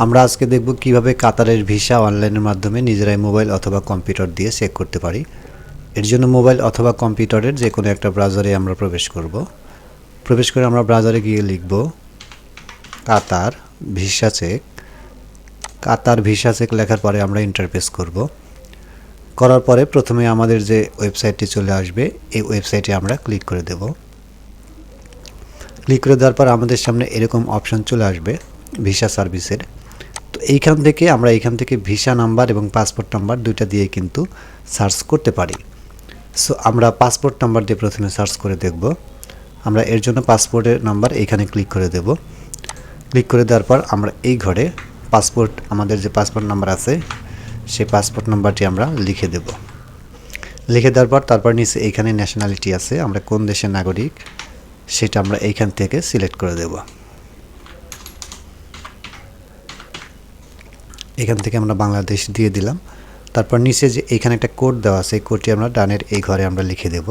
আমরা আজকে দেখব কীভাবে কাতারের ভিসা অনলাইনের মাধ্যমে নিজেরাই মোবাইল অথবা কম্পিউটার দিয়ে চেক করতে পারি। এর জন্য মোবাইল অথবা কম্পিউটারের যে কোনো একটা ব্রাউজারে আমরা প্রবেশ করব। প্রবেশ করে আমরা ব্রাউজারে গিয়ে লিখব, Qatar visa check. Qatar visa check লেখার পরে আমরা ইন্টারফেস করব। করার পরে প্রথমে আমাদের যে ওয়েবসাইটটি চলে আসবে, এই ওয়েবসাইটে আমরা ক্লিক করে দেব। ক্লিক করে দেওয়ার পর আমাদের সামনে এরকম অপশন চলে আসবে, ভিসা সার্ভিসের। এইখান থেকে আমরা এইখান থেকে ভিসা নাম্বার এবং পাসপোর্ট নাম্বার দুইটা দিয়ে কিন্তু সার্চ করতে পারি। সো আমরা পাসপোর্ট নাম্বার দিয়ে প্রথমে সার্চ করে দেখব। আমরা এর জন্য পাসপোর্টের নাম্বার এইখানে ক্লিক করে দেব। ক্লিক করে দেওয়ার পর আমরা এই ঘরে পাসপোর্ট, আমাদের যে পাসপোর্ট নাম্বার আছে, সেই পাসপোর্ট নাম্বারটি আমরা লিখে দেব। লিখে দেওয়ার পর তারপর নিচে এইখানে ন্যাশনালিটি আছে, আমরা কোন দেশের নাগরিক, সেটা আমরা এইখান থেকে সিলেক্ট করে দেব। এখান থেকে আমরা বাংলাদেশ দিয়ে দিলাম। তারপর নিচে যে এখানে একটা কোড দেওয়া আছে, এই কোডটি আমরা ডানের এই ঘরে আমরা লিখে দেব।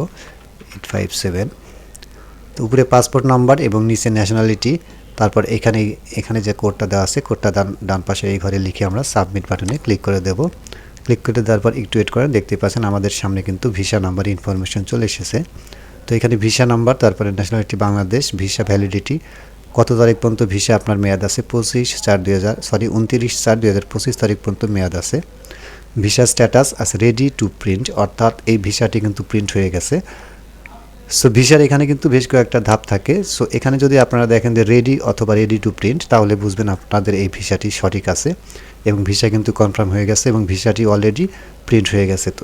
এইট ফাইভ সেভেন তো উপরে পাসপোর্ট নাম্বার এবং নিচে ন্যাশনালিটি তারপর এখানে এখানে যে কোডটা দেওয়া আছে, কোডটা ডান ডান পাশে এই ঘরে লিখে আমরা সাবমিট বাটনে ক্লিক করে দেব। ক্লিক করে দেওয়ার পর একটু ওয়েট করেন, দেখতে পাচ্ছেন আমাদের সামনে কিন্তু ভিসা নাম্বার ইনফরমেশন চলে এসেছে। তো এখানে ভিসা নাম্বার তারপরে ন্যাশনালিটি বাংলাদেশ ভিসা ভ্যালিডিটি কত তারিখ পর্যন্ত ভিসা আপনার মেয়াদ আছে? পঁচিশ চার দুই হাজার সরি উনতিরিশ চার দুই হাজার পঁচিশ তারিখ পর্যন্ত মেয়াদ আছে। ভিসা স্ট্যাটাস আছে রেডি টু প্রিন্ট অর্থাৎ এই ভিসাটি কিন্তু প্রিন্ট হয়ে গেছে। সো ভিসার এখানে কিন্তু বেশ কয়েকটা ধাপ থাকে। সো এখানে যদি আপনারা দেখেন যে রেডি অথবা রেডি টু প্রিন্ট তাহলে বুঝবেন আপনাদের এই ভিসাটি সঠিক আছে এবং ভিসা কিন্তু কনফার্ম হয়ে গেছে এবং ভিসাটি অলরেডি প্রিন্ট হয়ে গেছে। তো